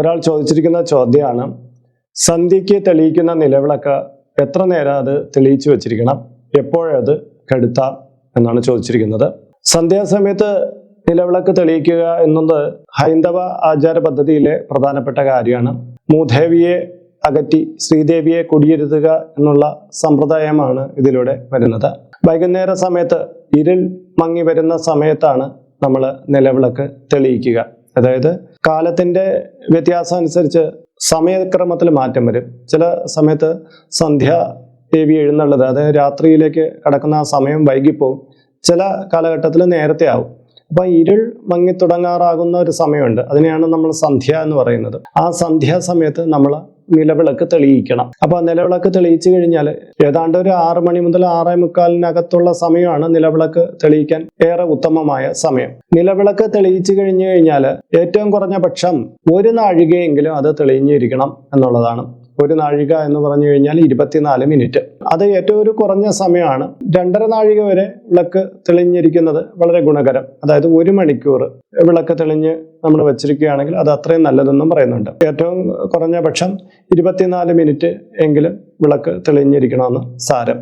ഒരാൾ ചോദിച്ചിരിക്കുന്ന ചോദ്യമാണ് സന്ധ്യയ്ക്ക് തെളിയിക്കുന്ന നിലവിളക്ക് എത്ര നേരം അത് തെളിയിച്ചു വെച്ചിരിക്കണം? എപ്പോഴത് കെടുത്താം? എന്നാണ് ചോദിച്ചിരിക്കുന്നത്. സന്ധ്യാസമയത്ത് നിലവിളക്ക് തെളിയിക്കുക എന്നത് ഹൈന്ദവ ആചാര പദ്ധതിയിലെ പ്രധാനപ്പെട്ട കാര്യമാണ്. മൂദേവിയെ അകറ്റി ശ്രീദേവിയെ കുടിയിരുത്തുക എന്നുള്ള സമ്പ്രദായമാണ് ഇതിലൂടെ വരുന്നത്. വൈകുന്നേര സമയത്ത് ഇരുൾ മങ്ങി വരുന്ന സമയത്താണ് നമ്മൾ നിലവിളക്ക് തെളിയിക്കുക. അതായത് കാലത്തിന്റെ വ്യത്യാസം അനുസരിച്ച് സമയക്രമത്തിൽ മാറ്റം വരും. ചില സമയത്ത് സന്ധ്യ ദേവി എഴുന്നള്ളത് അതായത് രാത്രിയിലേക്ക് കടക്കുന്ന ആ സമയം വൈകിപ്പോവും. ചില കാലഘട്ടത്തിൽ നേരത്തെ ആവും. അപ്പൊ ഇരുൾ മങ്ങി തുടങ്ങാറാകുന്ന ഒരു സമയമുണ്ട്. അതിനെയാണ് നമ്മൾ സന്ധ്യ എന്ന് പറയുന്നത്. ആ സന്ധ്യാ സമയത്ത് നമ്മൾ നിലവിളക്ക് തെളിയിക്കണം. അപ്പൊ ആ നിലവിളക്ക് തെളിയിച്ചു കഴിഞ്ഞാൽ ഏതാണ്ട് ഒരു ആറ് മണി മുതൽ ആറേ മുക്കാലിനകത്തുള്ള സമയമാണ് നിലവിളക്ക് തെളിയിക്കാൻ ഏറെ ഉത്തമമായ സമയം. നിലവിളക്ക് തെളിയിച്ചു കഴിഞ്ഞു കഴിഞ്ഞാൽ ഏറ്റവും കുറഞ്ഞ പക്ഷം ഒരു നാഴികയെങ്കിലും അത് തെളിഞ്ഞിരിക്കണം എന്നുള്ളതാണ്. ഒരു നാഴിക എന്ന് പറഞ്ഞു കഴിഞ്ഞാൽ ഇരുപത്തിനാല് മിനിറ്റ്. അത് ഏറ്റവും ഒരു കുറഞ്ഞ സമയമാണ്. രണ്ടര നാഴിക വരെ വിളക്ക് തെളിഞ്ഞിരിക്കുന്നത് വളരെ ഗുണകരം. അതായത് ഒരു മണിക്കൂർ വിളക്ക് തെളിഞ്ഞ് നമ്മൾ വെച്ചിരിക്കുകയാണെങ്കിൽ അത് അത്രയും നല്ലതെന്നും പറയുന്നുണ്ട്. ഏറ്റവും കുറഞ്ഞ പക്ഷം ഇരുപത്തിനാല് മിനിറ്റ് എങ്കിലും വിളക്ക് തെളിഞ്ഞിരിക്കണമെന്ന് സാരം.